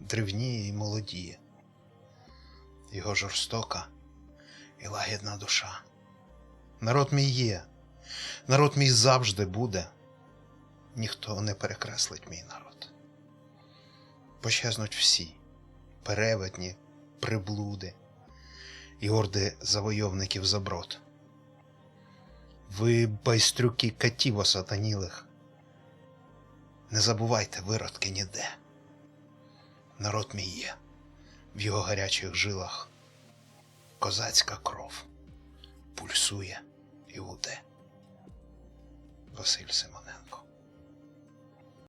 древніє і молодіє, його жорстока і лагідна душа. Народ мій є, народ мій завжди буде, ніхто не перекреслить мій народ. Пощезнуть всі перевертні, приблуди і орди завойовників заброд. Ви байстрюки катів осатанілих. Не забувайте виродки ніде. Народ мій є, в його гарячих жилах козацька кров пульсує і гуде. Василь Симон.